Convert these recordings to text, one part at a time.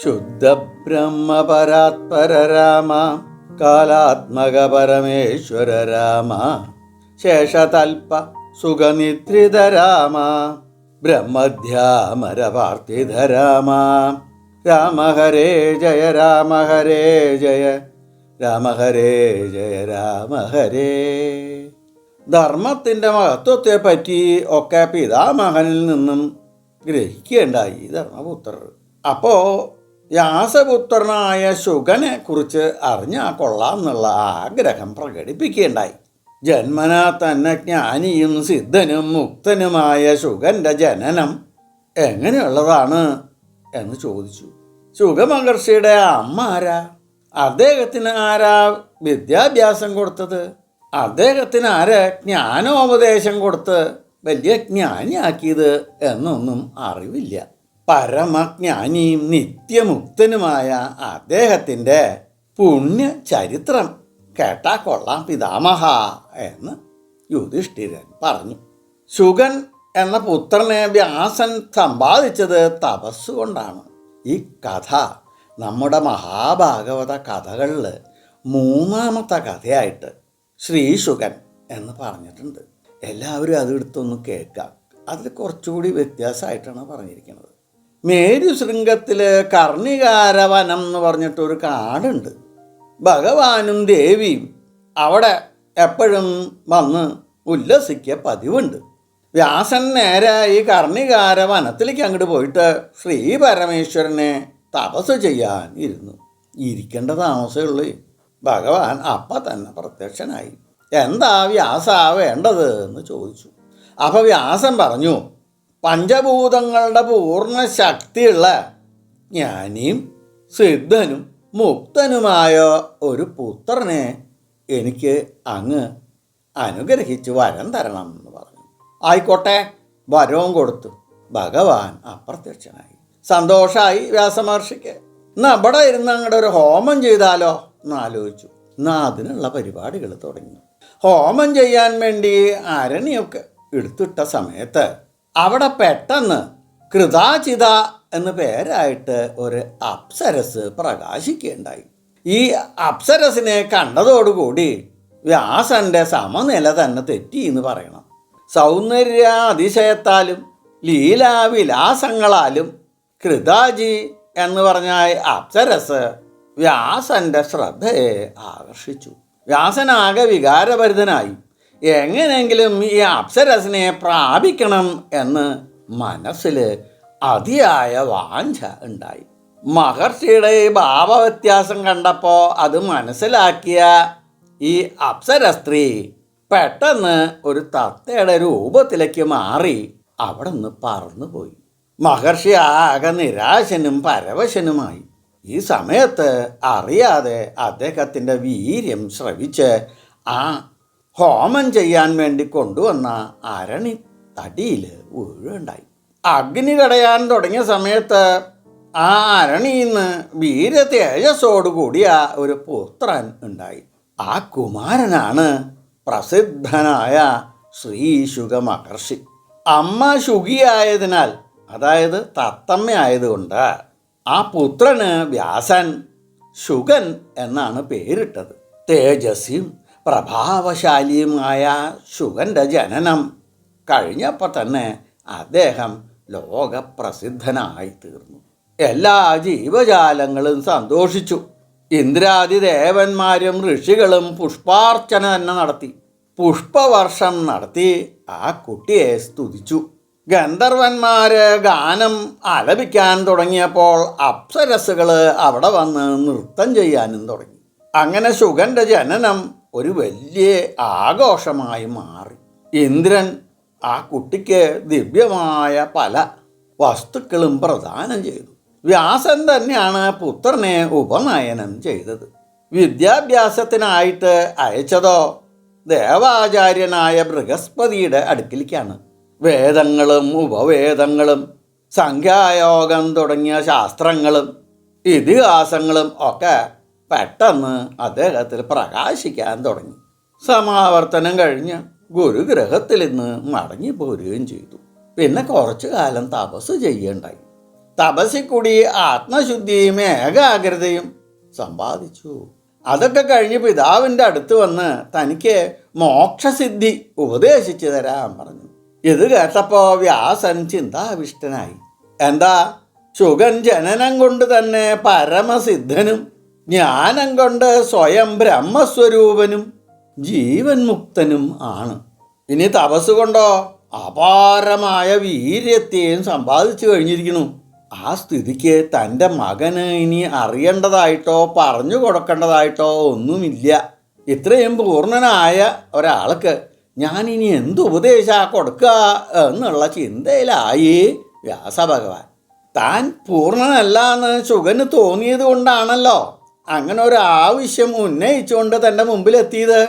ശുദ്ധബ്രഹ്മപരാത്പര രാമ കാലാത്മക പരമേശ്വര രാമ ശേഷതൽപ സുഖനിദ്രിത രാമ ബ്രഹ്മധ്യാമരപാർത്ഥിത രാമ രാമ ഹരേ ജയ രാമ ഹരേ ജയ രാമ ഹരേ ജയ രാമ ഹരേ ധർമ്മത്തിന്റെ മഹത്വത്തെ പറ്റി ഒക്കെ പിതാമഹനിൽ നിന്നും ഗ്രഹിക്കേണ്ടായി ധർമ്മപുത്രർ. അപ്പോൾ വ്യാസപുത്രനായ ശുഗനെ കുറിച്ച് അറിഞ്ഞാൽ കൊള്ളാം എന്നുള്ള ആഗ്രഹം പ്രകടിപ്പിക്കുകയുണ്ടായി. ജന്മനാ തന്നെ ജ്ഞാനിയും സിദ്ധനും മുക്തനുമായ ശുഗന്റെ ജനനം എങ്ങനെയുള്ളതാണ് എന്ന് ചോദിച്ചു. ശുഗമഹർഷിയുടെ അമ്മ ആരാ? അദ്ദേഹത്തിന് ആരാ വിദ്യാഭ്യാസം കൊടുത്തത്? അദ്ദേഹത്തിന് ആര് ജ്ഞാനോപദേശം കൊടുത്ത് വലിയ ജ്ഞാനിയാക്കിയത് എന്നൊന്നും അറിവില്ല. പരമജ്ഞാനിയും നിത്യമുക്തനുമായ അദ്ദേഹത്തിന്റെ പുണ്യ ചരിത്രം കേട്ടാ കൊള്ളാം പിതാമഹ എന്ന് യുധിഷ്ഠിരൻ പറഞ്ഞു. ശുഗൻ എന്ന പുത്രനെ വ്യാസൻ സമ്പാദിച്ചത് തപസ്സുകൊണ്ടാണ് ഈ കഥ നമ്മുടെ മഹാഭാഗവത കഥകളിൽ മൂന്നാമത്തെ കഥയായിട്ട് ശ്രീശുഗൻ എന്ന് പറഞ്ഞിട്ടുണ്ട്. എല്ലാവരും അത് എടുത്തൊന്ന് കേൾക്കാം. അതിൽ കുറച്ചുകൂടി വ്യത്യാസമായിട്ടാണ് പറഞ്ഞിരിക്കുന്നത്. മേരു ശൃംഗത്തിൽ കർണികാരവനം എന്ന് പറഞ്ഞിട്ടൊരു കാടുണ്ട്. ഭഗവാനും ദേവിയും അവിടെ എപ്പോഴും വന്ന് ഉല്ലസിക്കുക പതിവുണ്ട്. വ്യാസൻ നേരെ ഈ കർണികാര വനത്തിലേക്ക് അങ്ങോട്ട് പോയിട്ട് ശ്രീ പരമേശ്വരനെ തപസ് ചെയ്യാൻ ഇരുന്നു. ഇരിക്കേണ്ട താമസമുള്ളൂ ഭഗവാൻ അപ്പം തന്നെ പ്രത്യക്ഷനായി. എന്താ വ്യാസ വേണ്ടത്? എന്ന് ചോദിച്ചു. അപ്പം വ്യാസൻ പറഞ്ഞു പഞ്ചഭൂതങ്ങളുടെ പൂർണ ശക്തിയുള്ള ജ്ഞാനിയും സിദ്ധനും മുക്തനുമായ ഒരു പുത്രനെ എനിക്ക് അങ്ങ് അനുഗ്രഹിച്ച് വരം തരണം എന്ന് പറഞ്ഞു. ആയിക്കോട്ടെ വരവും കൊടുത്തു. ഭഗവാൻ അപ്രത്യക്ഷനായി. സന്തോഷമായി വ്യാസമഹർഷിക്ക്. എന്നാ അവിടെ ഇരുന്ന് അങ്ങോട്ട് ഒരു ഹോമം ചെയ്താലോ? എന്ന് ആലോചിച്ചു. എന്നാ അതിനുള്ള പരിപാടികൾ തുടങ്ങി. ഹോമം ചെയ്യാൻ വേണ്ടി അരണിയൊക്കെ എടുത്തിട്ട സമയത്ത് അവിടെ പെട്ടെന്ന് കൃതാചിത എന്ന പേരായിട്ട് ഒരു അപ്സരസ് പ്രകാശിക്കുകയുണ്ടായി. ഈ അപ്സരസിനെ കണ്ടതോടുകൂടി വ്യാസന്റെ സമനില തന്നെ തെറ്റി എന്ന് പറയണം. സൗന്ദര്യ അതിശയത്താലും ലീലാവിലാസങ്ങളാലും കൃതാജി എന്ന് പറഞ്ഞ അപ്സരസ് വ്യാസന്റെ ശ്രദ്ധയെ ആകർഷിച്ചു. വ്യാസനാകെ വികാരഭരിതനായി. എങ്ങനെയെങ്കിലും ഈ അപ്സരസിനെ പ്രാപിക്കണം എന്ന് മനസ്സിൽ അതിയായ വാഞ്ച ഉണ്ടായി. മഹർഷിയുടെ ഈ ഭാവവ്യത്യാസം കണ്ടപ്പോൾ അത് മനസ്സിലാക്കിയ ഈ അപ്സര സ്ത്രീ പെട്ടെന്ന് ഒരു തത്തയുടെ രൂപത്തിലേക്ക് മാറി അവിടെ നിന്ന് പറന്നുപോയി. മഹർഷി ആകെ നിരാശനും പരവശനുമായി. ഈ സമയത്ത് അറിയാതെ അദ്ദേഹത്തിന്റെ വീര്യം ശ്രവിച്ച് ആ ഹോമം ചെയ്യാൻ വേണ്ടി കൊണ്ടുവന്ന അരണി തടിയിൽ വീഴുണ്ടായി അഗ്നി കടയാൻ തുടങ്ങിയ സമയത്ത് ആ അരണിയിൽ നിന്ന് വീര തേജസ്സോടുകൂടിയ ഒരു പുത്രൻ ഉണ്ടായി. ആ കുമാരനാണ് പ്രസിദ്ധനായ ശ്രീ മഹർഷി. അമ്മ ശുകിയായതിനാൽ അതായത് തത്തമ്മയായതുകൊണ്ട് ആ പുത്രന് വ്യാസൻ ശുഗൻ എന്നാണ് പേരിട്ടത്. തേജസ്വിയും പ്രഭാവശാലിയുമായ ശുഗന്റെ ജനനം കഴിഞ്ഞപ്പോൾ തന്നെ അദ്ദേഹം ലോകപ്രസിദ്ധനായി തീർന്നു എല്ലാ ജീവജാലങ്ങളും സന്തോഷിച്ചു. ഇന്ദ്രാദി ദേവന്മാരും ഋഷികളും പുഷ്പാർച്ചന തന്നെ നടത്തി. പുഷ്പവർഷം നടത്തി ആ കുട്ടിയെ സ്തുതിച്ചു. ഗന്ധർവന്മാര് ഗാനം ആലപിക്കാൻ തുടങ്ങിയപ്പോൾ അപ്സരസുകൾ അവിടെ വന്ന് നൃത്തം ചെയ്യാനും തുടങ്ങി. അങ്ങനെ ശുഗന്റെ ജനനം ഒരു വലിയ ആഘോഷമായി മാറി. ഇന്ദ്രൻ ആ കുട്ടിക്ക് ദിവ്യമായ പല വസ്തുക്കളും പ്രദാനം ചെയ്തു. വ്യാസൻ തന്നെയാണ് പുത്രനെ ഉപനയനം ചെയ്തത്. വിദ്യാഭ്യാസത്തിനായിട്ട് അയച്ചതോ ദേവാചാര്യനായ ബൃഹസ്പതിയുടെ അടുക്കിലേക്കാണ്. വേദങ്ങളും ഉപവേദങ്ങളും സംഖ്യായോഗം തുടങ്ങിയ ശാസ്ത്രങ്ങളും ഇതിഹാസങ്ങളും ഒക്കെ പെട്ടെന്ന് അദ്ദേഹത്തിൽ പ്രകാശിക്കാൻ തുടങ്ങി. സമാവർത്തനം കഴിഞ്ഞ് ഗുരുഗ്രഹത്തിൽ നിന്ന് മടങ്ങി പോരുകയും ചെയ്തു. പിന്നെ കുറച്ചു കാലം തപസ് ചെയ്യേണ്ടായി. തപസ്സിൽ കൂടി ആത്മശുദ്ധിയും ഏകാഗ്രതയും സമ്പാദിച്ചു. അതൊക്കെ കഴിഞ്ഞ് പിതാവിന്റെ അടുത്ത് വന്ന് തനിക്ക് മോക്ഷസിദ്ധി ഉപദേശിച്ചു തരാൻ പറഞ്ഞു. ഇത് കേട്ടപ്പോൾ വ്യാസൻ ചിന്താവിഷ്ടനായി. എന്താ? ശുഗൻ ജനനം കൊണ്ട് തന്നെ പരമസിദ്ധനും ജ്ഞാനം കൊണ്ട് സ്വയം ബ്രഹ്മസ്വരൂപനും ജീവൻ മുക്തനും ആണ്. ഇനി തപസ് കൊണ്ടോ അപാരമായ വീര്യത്തെയും സമ്പാദിച്ചു കഴിഞ്ഞിരിക്കുന്നു. ആ സ്ഥിതിക്ക് തന്റെ മകന് ഇനി അറിയേണ്ടതായിട്ടോ പറഞ്ഞു കൊടുക്കേണ്ടതായിട്ടോ ഒന്നുമില്ല. ഇത്രയും പൂർണനായ ഒരാൾക്ക് ഞാൻ ഇനി എന്ത് കൊടുക്കുക എന്നുള്ള ചിന്തയിലായി വ്യാസഭഗവാൻ. താൻ പൂർണനല്ല എന്ന് ശുഗന് തോന്നിയത് കൊണ്ടാണല്ലോ. അങ്ങനെ ഒരു ആവശ്യം ഉന്നയിച്ചുകൊണ്ട് തന്റെ മുമ്പിലെത്തിയത്?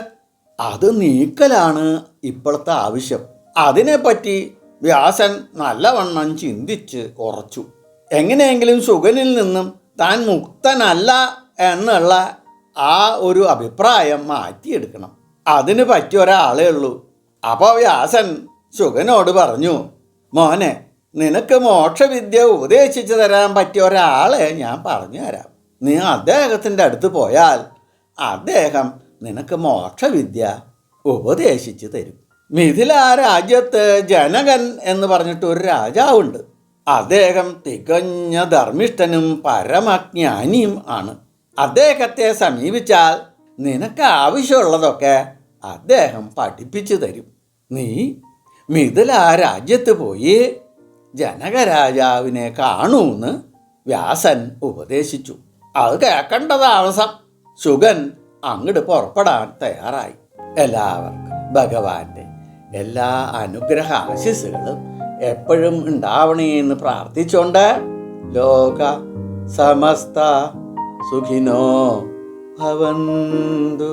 അത് നീക്കലാണ് ഇപ്പോഴത്തെ ആവശ്യം. അതിനെപ്പറ്റി വ്യാസൻ നല്ലവണ്ണം ചിന്തിച്ച് ഉറച്ചു. എങ്ങനെയെങ്കിലും സുഖനിൽ നിന്നും താൻ മുക്തനല്ല എന്നുള്ള ആ ഒരു അഭിപ്രായം മാറ്റിയെടുക്കണം. അതിന് പറ്റിയ ഒരാളേ ഉള്ളൂ. അപ്പോൾ വ്യാസൻ സുഖനോട് പറഞ്ഞു മോനെ നിനക്ക് മോക്ഷവിദ്യ ഉപദേശിച്ചു തരാൻ പറ്റിയ ഒരാളെ ഞാൻ പറഞ്ഞു തരാം. നീ അദ്ദേഹത്തിന്റെ അടുത്ത് പോയാൽ അദ്ദേഹം നിനക്ക് മോക്ഷവിദ്യ ഉപദേശിച്ചു തരും. മിഥില രാജ്യത്ത് ജനകൻ എന്ന് പറഞ്ഞിട്ട് ഒരു രാജാവുണ്ട്. അദ്ദേഹം തികഞ്ഞ ധർമ്മിഷ്ഠനും പരമജ്ഞാനിയും ആണ്. അദ്ദേഹത്തെ സമീപിച്ചാൽ നിനക്ക് ആവശ്യമുള്ളതൊക്കെ അദ്ദേഹം പഠിപ്പിച്ചു തരും. നീ മിഥില രാജ്യത്ത് പോയി ജനകരാജാവിനെ കാണൂന്ന് വ്യാസൻ ഉപദേശിച്ചു. അത് കേൾക്കേണ്ട താമസം ശുഗൻ അങ്ങോട്ട് പുറപ്പെടാൻ തയ്യാറായി. എല്ലാവർക്കും ഭഗവാന്റെ എല്ലാ അനുഗ്രഹ ആശിസുകളും എപ്പോഴും ഉണ്ടാവണേ എന്ന് പ്രാർത്ഥിച്ചുകൊണ്ട് ലോക സമസ്ത സുഖിനോ ഭവന്തു.